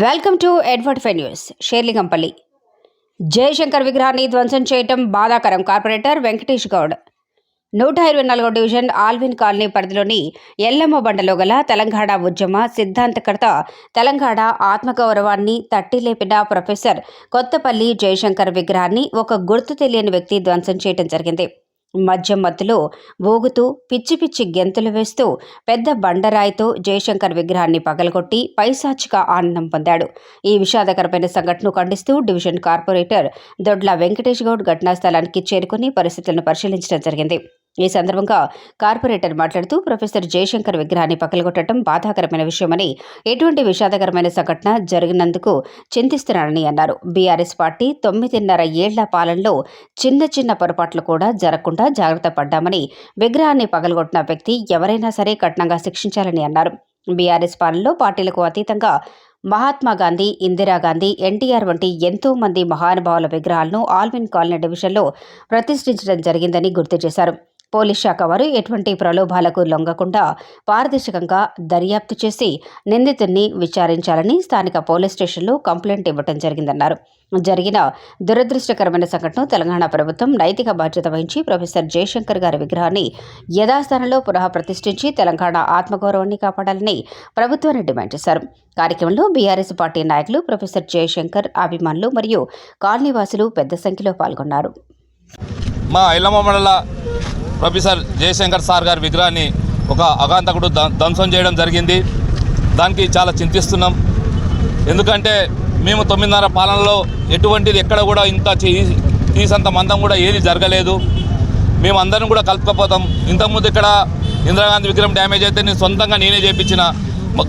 Welcome to Edward ఫెన్యూస్ షేర్లింగంపల్లి. జయశంకర్ విగ్రహాన్ని ధ్వంసం చేయటం బాధాకరం కార్పొరేటర్ వెంకటేష్ గౌడ్. నూట ఇరవై నాలుగో డివిజన్ ఆల్విన్ కాలనీ పరిధిలోని ఎల్లమ్మ బండలో గల తెలంగాణ ఉద్యమ సిద్ధాంతకర్త తెలంగాణ ఆత్మగౌరవాన్ని తట్టి లేపిన ప్రొఫెసర్ కొత్తపల్లి జయశంకర్ విగ్రహాన్ని ఒక గుర్తు తెలియని వ్యక్తి ధ్వంసం చేయటం జరిగింది. మధ్య మత్తులో ఊగుతూ పిచ్చి పిచ్చి గెంతులు వేస్తూ పెద్ద బండరాయితో జయశంకర్ విగ్రహాన్ని పగలగొట్టి పైశాచిక ఆనందం పొందాడు. ఈ విషాదకరమైన సంఘటనను ఖండిస్తూ డివిజన్ కార్పొరేటర్ దొడ్ల వెంకటేష్ గౌడ్ ఘటనా స్థలానికి చేరుకుని పరిస్థితులను పరిశీలించడం జరిగింది. ఈ సందర్భంగా కార్పొరేటర్ మాట్లాడుతూ ప్రొఫెసర్ జయశంకర్ విగ్రహాన్ని పగలగొట్టడం బాధాకరమైన విషయమని ఎటువంటి విషాదకరమైన సంఘటన జరిగినందుకు చింతిస్తున్నానని అన్నారు. బీఆర్ఎస్ పార్టీ తొమ్మిదిన్నర ఏళ్ళ పాలనలో చిన్న చిన్న పొరపాట్లు కూడా జరగకుండా జాగ్రత్త పడ్డామని విగ్రహాన్ని పగలగొట్టిన వ్యక్తి ఎవరైనా సరే కఠినంగా శిక్షించాలని అన్నారు. బీఆర్ఎస్ పాలనలో పార్టీలకు అతీతంగా మహాత్మా గాంధీ ఇందిరాగాంధీ ఎన్టీఆర్ వంటి ఎంతో మంది మహానుభావుల విగ్రహాలను ఆల్విన్ కాలనీ డివిజన్లో ప్రతిష్ఠించడం జరిగిందని గుర్తు చేశారు. పోలీస్ శాఖ వారు ఎటువంటి ప్రలోభాలకు లొంగకుండా పారదర్శకంగా దర్యాప్తు చేసి నిందితుడిని విచారించాలని స్థానిక పోలీస్ స్టేషన్లో కంప్లైంట్ ఇవ్వడం జరిగిందన్నారు. జరిగిన దురదృష్టకరమైన సంఘటన తెలంగాణ ప్రభుత్వం నైతిక బాధ్యత వహించి ప్రొఫెసర్ జయశంకర్ గారి విగ్రహాన్ని యథాస్థానంలో పునః ప్రతిష్ఠించి తెలంగాణ ఆత్మగౌరవాన్ని కాపాడాలని ప్రభుత్వాన్ని డిమాండ్ చేశారు. కార్యక్రమంలో బీఆర్ఎస్ పార్టీ నాయకులు ప్రొఫెసర్ జయశంకర్ అభిమానులు మరియు కాలనీవాసులు పెద్ద సంఖ్యలో పాల్గొన్నారు. మా ఇల్లమ్మ మండల ప్రొఫెసర్ జయశంకర్ సార్ గారి విగ్రహాన్ని ఒక అగాంతకుడు ధ్వంసం చేయడం జరిగింది. దానికి చాలా చింతిస్తున్నాం. ఎందుకంటే మేము తొమ్మిదిన్నర పాలనలో ఎటువంటిది ఎక్కడ కూడా ఇంత తీసంత మందం కూడా ఏది జరగలేదు. మేము అందరం కూడా కలుపుకపోతాం. ఇంతకుముందు ఇక్కడ ఇందిరాగాంధీ విగ్రహం డ్యామేజ్ అయితే నేను సొంతంగా నేనే చేయించిన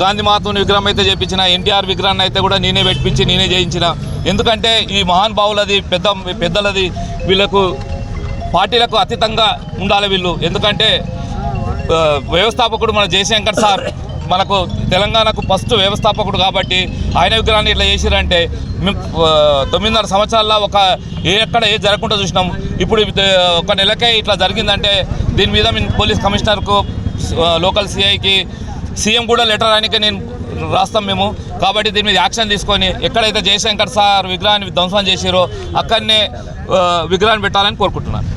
గాంధీ మహాత్ముని విగ్రహం అయితే చేయించిన ఎన్టీఆర్ విగ్రహాన్ని అయితే కూడా నేనే పెట్టించి నేనే చేయించిన. ఎందుకంటే ఈ మహానుభావులది పెద్ద పెద్దలది వీళ్ళకు పార్టీలకు అతీతంగా ఉండాలి వీళ్ళు. ఎందుకంటే వ్యవస్థాపకుడు మన జయశంకర్ సార్ మనకు తెలంగాణకు ఫస్ట్ వ్యవస్థాపకుడు కాబట్టి ఆయన విగ్రహాన్ని ఇట్లా చేసిరంటే మేము తొమ్మిదిన్నర సంవత్సరాల్లో ఒక ఏ ఎక్కడ ఏ జరగకుండా చూసినాం. ఇప్పుడు ఒక నెలకే ఇట్లా జరిగిందంటే దీని మీద మేము పోలీస్ కమిషనర్కు లోకల్ సిఐకి సీఎం కూడా లెటర్ రానికే నేను రాస్తాం మేము. కాబట్టి దీని మీద యాక్షన్ తీసుకొని ఎక్కడైతే జయశంకర్ సార్ విగ్రహాన్ని ధ్వంసం చేసిరో అక్కడనే విగ్రహాన్ని పెట్టాలని కోరుకుంటున్నాను.